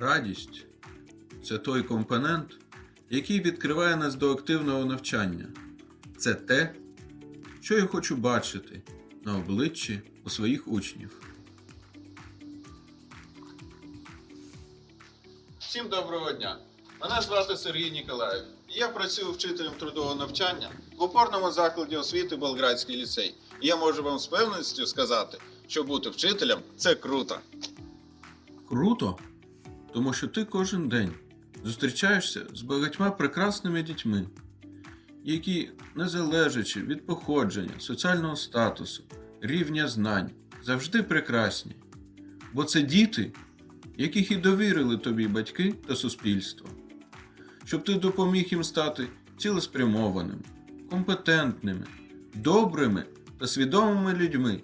Радість це той компонент, який відкриває нас до активного навчання. Це те, що я хочу бачити на обличчі у своїх учнів. Всім доброго дня! Мене звати Сергій Ніколаєв. Я працюю вчителем трудового навчання в опорному закладі освіти Болградський ліцей. І я можу вам з певністю сказати, що бути вчителем це круто. Круто, тому що ти кожен день зустрічаєшся з багатьма прекрасними дітьми, які, не залежачи від походження, соціального статусу, рівня знань, завжди прекрасні. Бо це діти, яких і довірили тобі батьки та суспільство, щоб ти допоміг їм стати цілеспрямованими, компетентними, добрими та свідомими людьми.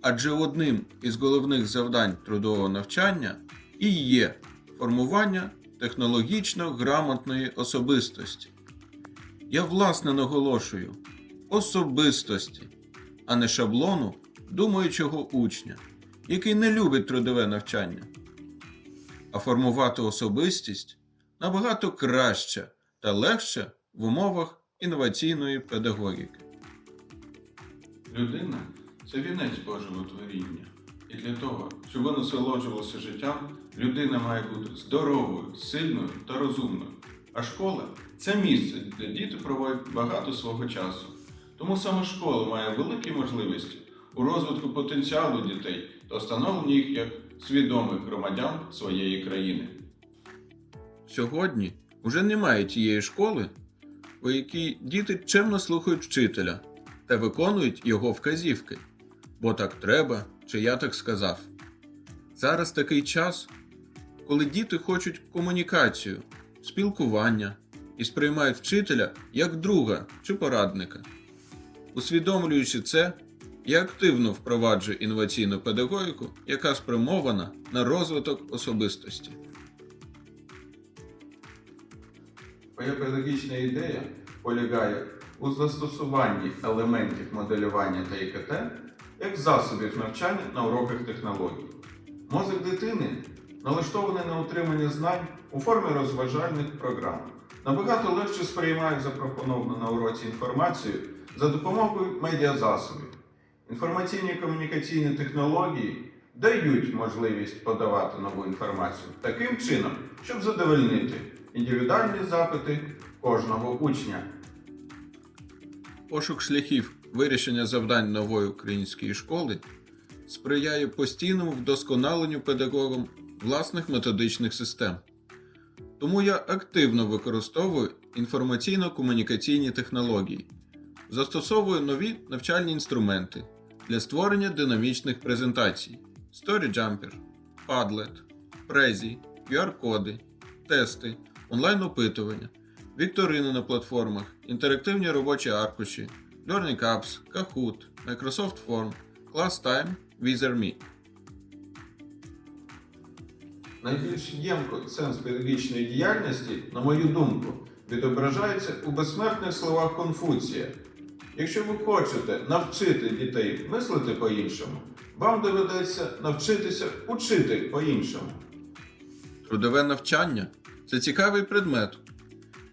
Адже одним із головних завдань трудового навчання і є формування технологічно грамотної особистості. Я власне наголошую особистості, а не шаблону думаючого учня, який не любить трудове навчання. А формувати особистість набагато краще та легше в умовах інноваційної педагогіки. Людина це вінець Божого творіння. І для того, щоб воно насолоджувалося життям, людина має бути здоровою, сильною та розумною. А школа це місце, де діти проводять багато свого часу. Тому саме школа має великі можливості у розвитку потенціалу дітей та встановленні їх як свідомих громадян своєї країни. Сьогодні вже немає тієї школи, у якій діти чемно слухають вчителя та виконують його вказівки, бо так треба, чи я так сказав. Зараз такий час, коли діти хочуть комунікацію, спілкування і сприймають вчителя як друга чи порадника. Усвідомлюючи це, я активно впроваджую інноваційну педагогіку, яка спрямована на розвиток особистості. Моя педагогічна ідея полягає у застосуванні елементів моделювання та ІКТ як засобів навчання на уроках технологій. Мозок дитини налаштований на утримання знань у формі розважальних програм. Набагато легше сприймають запропоновану на уроці інформацію за допомогою медіазасобів. Інформаційні комунікаційні технології дають можливість подавати нову інформацію таким чином, щоб задовольнити індивідуальні запити кожного учня. Пошук шляхів вирішення завдань нової української школи сприяє постійному вдосконаленню педагогом власних методичних систем. Тому я активно використовую інформаційно-комунікаційні технології, застосовую нові навчальні інструменти для створення динамічних презентацій: StoryJumper, Padlet, Prezi, QR-коди, тести, онлайн-опитування, вікторини на платформах, інтерактивні робочі аркуші, Learning Apps, Kahoot, Microsoft Form, ClassTime, WizardMe. Найбільш ємко сенс педагогічної діяльності, на мою думку, відображається у безсмертних словах Конфуція. Якщо ви хочете навчити дітей мислити по-іншому, вам доведеться навчитися учити по-іншому. Трудове навчання це цікавий предмет,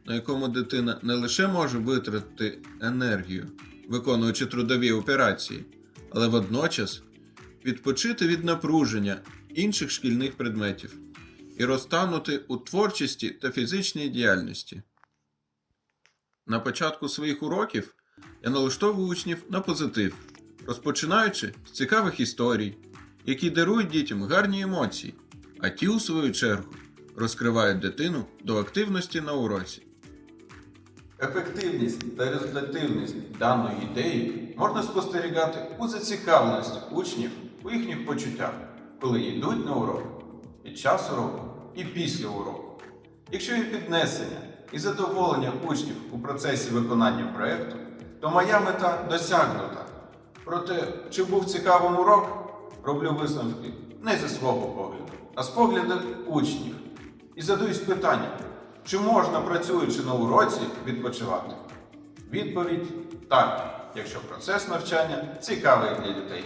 на якому дитина не лише може витратити енергію, виконуючи трудові операції, але водночас відпочити від напруження інших шкільних предметів і розтанути у творчості та фізичній діяльності. На початку своїх уроків я налаштовую учнів на позитив, розпочинаючи з цікавих історій, які дарують дітям гарні емоції, а ті, у свою чергу, розкривають дитину до активності на уроці. Ефективність та результативність даної ідеї можна спостерігати у зацікавленості учнів у їхніх почуттях, коли йдуть на урок, під час уроку і після уроку. Якщо є піднесення і задоволення учнів у процесі виконання проєкту, то моя мета досягнута. Проте, чи був цікавим урок, роблю висновки не зі свого погляду, а з погляду учнів. І задаюсь питанням, чи можна, працюючи на уроці, відпочивати? Відповідь так, якщо процес навчання цікавий для дітей.